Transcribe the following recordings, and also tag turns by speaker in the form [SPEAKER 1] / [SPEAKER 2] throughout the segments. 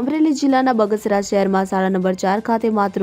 [SPEAKER 1] અમરેલી જિલ્લાના બગસરા શહેરમાં શાળા નંબર ચાર ખાતે માતૃ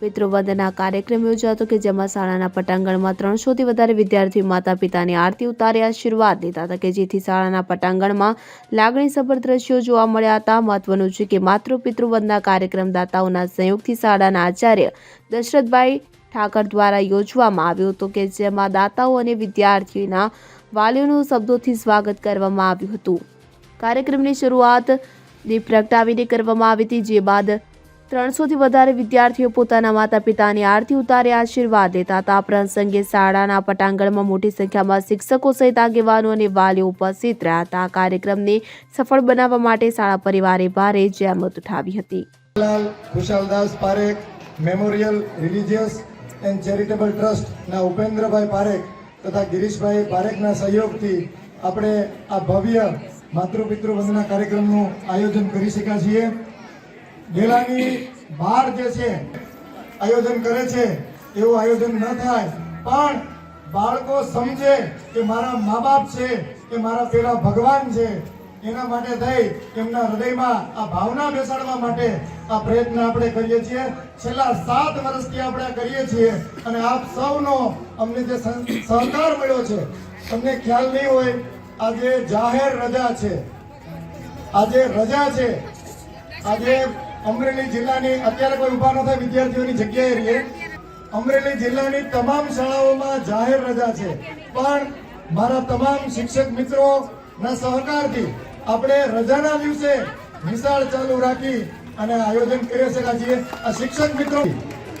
[SPEAKER 1] પિતૃવંદના કાર્યક્રમ યોજાતો કે જેમાં શાળાના પટાંગણમાં ત્રણસોથી વધારે વિદ્યાર્થીઓ માતા પિતાની આરતી ઉતારી, આશીર્વાદ લીધા હતા કે જેથી શાળાના પટાંગણમાં લાગણીસભર દ્રશ્યો જોવા મળ્યા હતા. મહત્વનું છે કે માતૃ પિતૃવંદના કાર્યક્રમ દાતાઓના સંયોગથી શાળાના આચાર્ય દશરથભાઈ ઠાકર દ્વારા યોજવામાં આવ્યો હતો કે જેમાં દાતાઓ અને વિદ્યાર્થીઓના વાલીઓનું શબ્દોથી સ્વાગત કરવામાં આવ્યું હતું. કાર્યક્રમની શરૂઆત દીપ પ્રગટાવીને કરવામાં આવી હતી, જે બાદ ત્રણસોથી વધારે વિદ્યાર્થીઓ પોતાના માતા પિતાની આરતી ઉતારી આશીર્વાદ લેતા હતા. આ પ્રસંગે શાળાના પટાંગણમાં મોટી સંખ્યામાં શિક્ષકો સહિત આગેવાનો અને વાલીઓ ઉપસ્થિત રહ્યા હતા. આ કાર્યક્રમને સફળ બનાવવા માટે શાળા પરિવારે ભારે જહેમત ઉઠાવી હતી.
[SPEAKER 2] Khushaldas Parekh, memorial, religious and charitable ટ્રસ્ટના ઉપેન્દ્રભાઈ પારેખ તથા ગિરીશભાઈ પારેખના સહયોગથી આપણે આ ભવ્ય માતૃપિતૃ વંદના કાર્યક્રમનું આયોજન કરી શક્યા છીએ. ડેલાની બહાર જે છે, આયોજન કરે છે, એવું આયોજન ન થાય. પણ બાળકો સમજે કે મારા મા બાપ છે, કે મારા પેલા ભગવાન છે, એના માટે થઈ એમના હૃદયમાં આ ભાવના બેસાડવા માટે આ પ્રયત્ન આપણે કરીએ છીએ. છેલ્લા સાત વર્ષથી આપણે કરીએ છીએ અને આપ સૌનો અમને જે સહ- સહકાર મળ્યો છે, તમને ખ્યાલ નહીં હોય આજે જાહેર રજા છે. આજે રજા છે. આજે અમરેલી જિલ્લાની અત્યારે કોઈ ઊભા ન થાય વિદ્યાર્થીઓની જગ્યાએ રહીએ. અમરેલી જિલ્લાની તમામ શાળાઓમાં જાહેર રજા છે. પણ મારા તમામ શિક્ષક મિત્રો ના સહકારથી આપણે રજાના દિવસે નિશાળ ચાલુ રાખી અને આયોજન કરી શકાય છીએ આ શિક્ષક મિત્રો.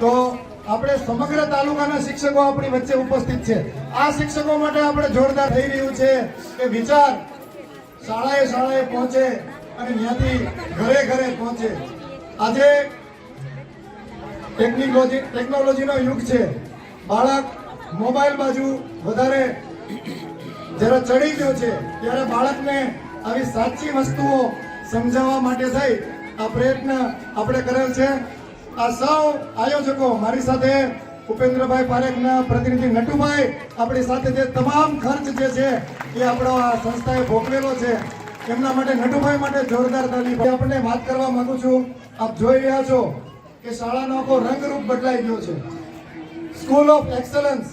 [SPEAKER 2] તો આપણે સમગ્ર તાલુકાના શિક્ષકો આપણી વચ્ચે ઉપસ્થિત છે. આ શિક્ષકો માટે આપણે જોરદાર થઈ રહ્યું છે કે વિચાર શાળાએ શાળાએ પહોંચે અને ત્યાંથી ઘરે ઘરે પહોંચે. આજે ટેકનોલોજી, ટેકનોલોજીનો યુગ છે. બાળક મોબાઈલ બાજુ વધારે જ્યારે ચડી ગયો છે, ત્યારે બાળકને આવી સાચી વસ્તુઓ સમજાવવા માટે થઈ આ પ્રયત્ન આપણે કરેલ છે. આ સૌ આયોજકો મારી સાથે ઉપેન્દ્રભાઈ પારેખના પ્રતિનિધિ નટુભાઈ, આપણી સાથે જે તમામ ખર્ચ જે છે એ આપણો આ સંસ્થાએ ભોગવેલો છે. એમના માટે, નટુભાઈ માટે જોરદાર તાલી આપણને વાત કરવા માંગુ છું. આપ જોઈ રહ્યા છો કે શાળાનો આખો રંગરૂપ બદલાઈ ગયો છે. સ્કૂલ ઓફ એક્સલન્સ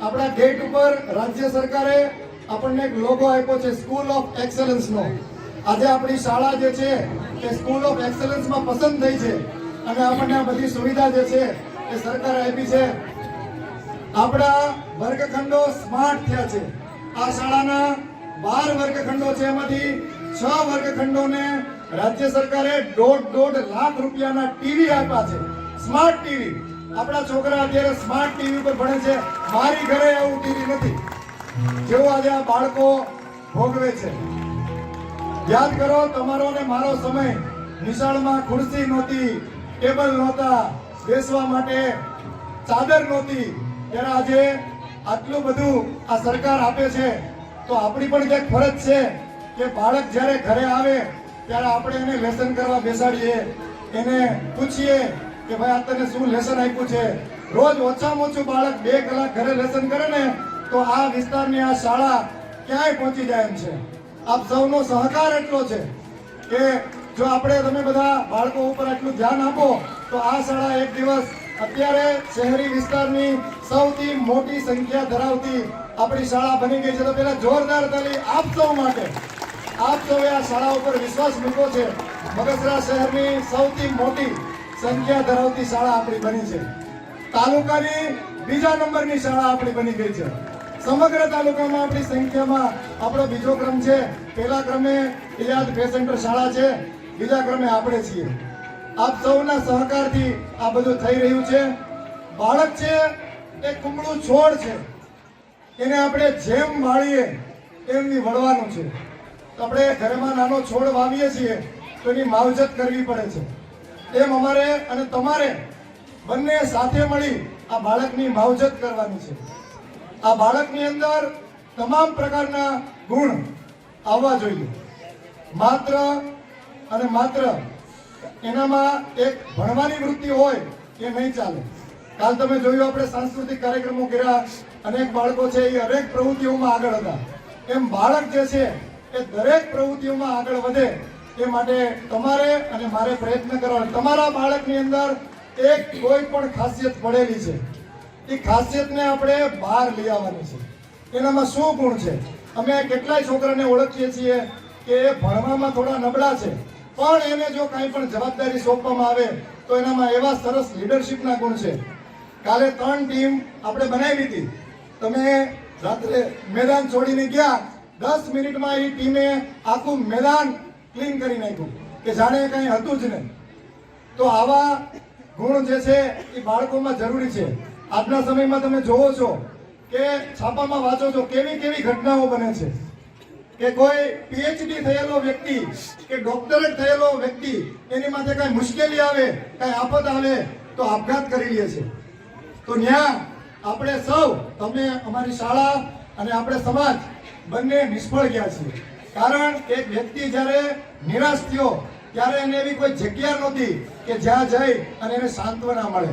[SPEAKER 2] આપણા ગેટ ઉપર રાજ્ય સરકારે આપણને એક લોગો આપ્યો છે સ્કૂલ ઓફ એક્સલન્સનો આજે આપણી શાળા જે છે એ સ્કૂલ ઓફ એક્સલન્સમાં પસંદ થઈ છે. અને આપણને આ બધી સુવિધા જે છે એ સરકાર આપી છે. આપણા વર્ગખંડો સ્માર્ટ થયા છે. આ શાળાના બાર વર્ગખંડો છે. એમાંથી છ વર્ગખંડોને રાજ્ય સરકારે દોઢ દોઢ લાખ રૂપિયાના ટીવી આપ્યા છે. Smart TV. આપણા છોકરા અત્યારે સ્માર્ટ ટીવી પર ભણે છે. મારી ઘરે એવું ટીવી નથી. જેવું આજે આ બાળકો ભોગવે છે. યાદ કરો, તમારો ને મારો સમય નિશાળમાં ખુરશી નહોતી. ટેબલ નહોતા, બેસવા માટે ચાદર નહોતી. ત્યારે આજે આટલું બધું આ સરકાર આપે છે, તો આપણી પણ ક્યાંક ફરજ છે કે બાળક જ્યારે ઘરે આવે, ત્યારે આપણે એને લેસન કરવા બેસાડીએ. એને પૂછીએ કે ભાઈ, આ તને શું લેસન આપ્યું છે? રોજ ઓછામાં ઓછું બાળક બે કલાક ઘરે લેસન કરે ને, તો આ વિસ્તારની આ શાળા ક્યાંય પહોંચી જાય એમ છે. આપ સૌનો સહકાર એટલો છે કે જો આપણે તમે બધા બાળકો ઉપર આટલું ધ્યાન આપો, તો આ શાળા એક દિવસ અત્યારે શહેરી વિસ્તારની સૌથી મોટી સંખ્યા ધરાવતી આપણી શાળા બની ગઈ છે. તો પેલા જોરદાર તાલી આપ સૌ માટે. આપ સૌએ આ શાળા ઉપર વિશ્વાસ મૂક્યો છે. બગસરા શહેરની સૌથી મોટી સંખ્યા ધરાવતી શાળા આપણી બની છે. તાલુકાની બીજા નંબરની શાળા આપણી બની ગઈ છે. સમગ્ર તાલુકામાં આપણી સંખ્યામાં આપણો બીજો ક્રમ છે. પહેલા ક્રમે ઇલાજ બે સેન્ટર શાળા છે. બીજા ક્રમે આપણે છીએ. આપ સૌના સહકારથી આ બધું થઈ રહ્યું છે. બાળક છે, એ કુમળું છોડ છે. એને આપણે જેમ વાળીએ એમની વળવાનું છે. આપણે ઘરમાં નાનો છોડ વાવીએ છીએ, તો એની માવજત કરવી પડે છે. એમ અમારે અને તમારે બંને સાથે મળી આ બાળકની માવજત કરવાની છે. આ બાળકની અંદર તમામ પ્રકારના ગુણ આવવા જોઈએ. માત્ર અને માત્ર એનામાં એક ભણવાની વૃત્તિ હોય એ નહીં ચાલે. કાલ તમે જોયું આપણે સાંસ્કૃતિક કાર્યક્રમો કર્યા, અનેક બાળકો છે એ અનેક પ્રવૃત્તિઓમાં આગળ હતા. એમ બાળક જે છે એ દરેક પ્રવૃત્તિઓમાં આગળ વધે એ માટે તમારે અને મારે પ્રયત્ન કરવા તમારા બાળકની અંદર એક કોઈ પણ ખાસિયત પડેલી છે. એ ખાસિયતને આપણે બહાર લઈ આવવાની છે. એનામાં શું ગુણ છે? અમે કેટલાય છોકરાને ઓળખીએ છીએ કે એ ભણવામાં થોડા નબળા છે. પણ એને જો કાંઈ પણ જવાબદારી સોંપવામાં આવે, તો એનામાં એવા સરસ લીડરશિપના ગુણ છે. કાલે ત્રણ ટીમ આપણે બનાવી હતી. તમે રાત્રે મેદાન છોડીને ગયા, દસ મિનિટમાં એ ટીમે આખું મેદાન ક્લીન કરી નાખ્યું, કે જાણે કંઈ હતું જ નહીં. તો આવા ગુણ જે છે એ બાળકોમાં જરૂરી છે. આજના સમયમાં તમે જોવો છો કે છાપામાં વાંચો છો, કેવી કેવી ઘટનાઓ બને છે. કે કોઈ પીએચડી થયેલો વ્યક્તિ, કે ડોક્ટરેટ થયેલો વ્યક્તિ, એની માથે કઈ મુશ્કેલી આવે, કઈ આફત આવે, તો આપઘાત કરી લે છે. તો ન્યા આપણે સૌ, તમે અમારી શાળા અને આપણે સમાજ બંને નિષ્ફળ ગયા છીએ. કારણ એક વ્યક્તિ જ્યારે નિરાશ થયો, ત્યારે એને એવી કોઈ જગ્યા નહોતી કે જ્યાં જઈ અને એને સાંત્વના મળે.